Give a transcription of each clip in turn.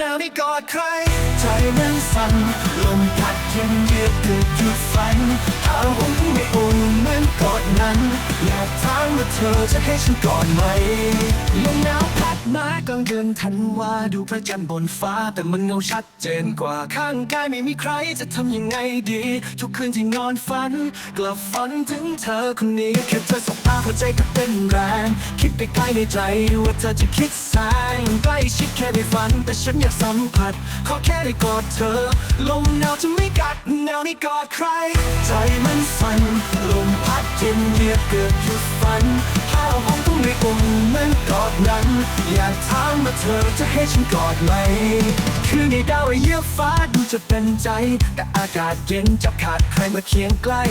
น้ำไม่กอดใคร ใจมันสั่นลมพัดเย็นเยือกเกิดหยุดฝันเอา ว่าเธอจะให้ฉันก่อดไหมลมหนาวพัดมากลางเดือนธันวาดูพระจันทร์บนฟ้าแต่มันเงาชัดเจนกว่าข้างกายไม่มีใครจะทำยังไงดี ทุกคืนที่นอนฝัน กลับฝันถึงเธอคนนี้แค่เธอสบตาหัวใจก็เต้นแรง คิดไปไกลในใจว่าเธอจะคิดแสงใกล้ชิดแค่ได้ฝัน แต่ฉันอยากสัมผัส ขอแค่ได้กอดเธอ ลมหนาวจะไม่กัดหนาวนี่กอดใคร ใจมันสั่นลมพัดเย็นเรียกเกิดหยุดฝันผ้าห้องต้องไม่อุ่นเหมือนกอดนั้น อยากถามว่าเธอจะให้ฉันกอดไหม คือในดาวเยียบฟ้าดูจะเป็นใจ แต่อากาศเย็นจับขาดใครมาเคียงใกล้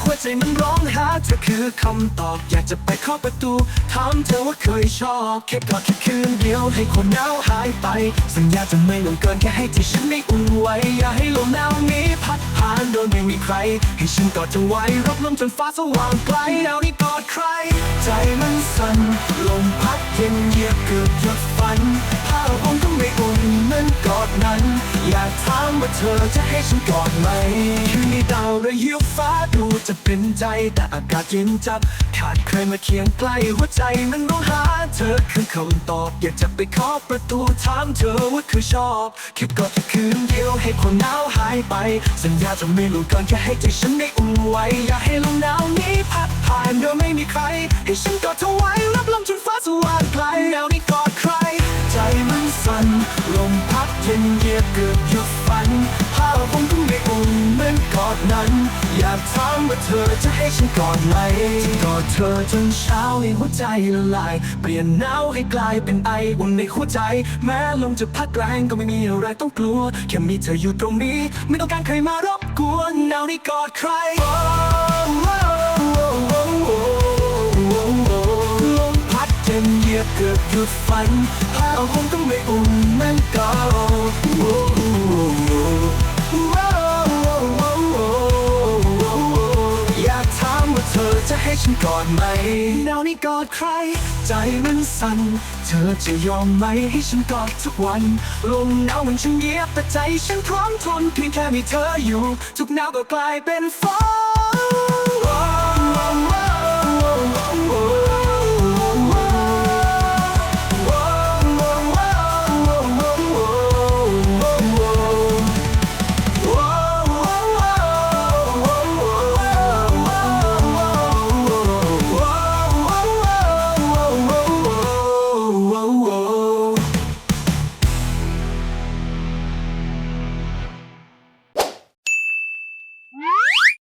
หัวใจมันร้องหาเธอคือคำตอบ อยากจะไปเคาะประตูถามเธอว่าเคยชอบแค่กอดแค่คืนเดียวให้คนหนาวหายไป สัญญาจะไม่ลงเกินแค่ให้ที่ฉันไม่อุ่นไหวอย่าให้ลมหนาวนี้พัดผ่านโดยไม่มีใคร ให้ฉันกอดเธอไว้รับลมจนฟ้าสว่างไกลหนาวนี้กอด ย็นเยียบเกือบหยุดฝันผ้าห่มก็ไม่อุ่นเหมือนกอดนั้น อยากถามว่าเธอจะให้ฉันกอดไหมคืนนี้ดาวระยิบฟ้าดูจะเป็นใจแต่อากาศเย็นจับ ขาดใครมาเคียงใกล้หัวใจมันร้องหา เธอคือคำตอบ อยากจะไปเคาะประตูถามเธอว่าคือชอบแค่กอดแค่คืนเดียวให้ความหนาวหายไป สัญญาจะไม่รู้ก่อนแค่ให้ใจฉันได้อุ่นไหวอย่าให้ลมหนาวนี้พัดผ่านโดยไม่มีใคร ให้ฉันกอดเธอ ย็นเยียบเกือบหยุดฝันผ้าผมก็ไม่อุ่นเหมือนกอดนั้น อยากถามว่าเธอจะให้ฉันกอดไหมกอดเธอจนเช้าให้หัวใจละลาย เปลี่ยนหนาวให้กลายเป็นไออุ่นในหัวใจ แม้ลมจะพัดแรงก็ไม่มีอะไรต้องกลัว แค่มีเธออยู่ตรงนี้ ไม่ต้องการใครมารบกวนหนาวนี่กอดใคร บเกือบหยุดฝันผ้าห่มก็ไม่อุ่นเหมือนเก่าอยากถามว่าเธอจะให้ฉันกอดไหมหนาวนี่กอดใคร ใจมันสั่น เธอจะยอมไหมให้ฉันกอดทุกวัน ลมหนาวมันช่างเยียบแต่ใจฉันพร้อมทนเพียงแค่มีเธออยู่ ทุกหนาวก็กลายเป็นฟ้า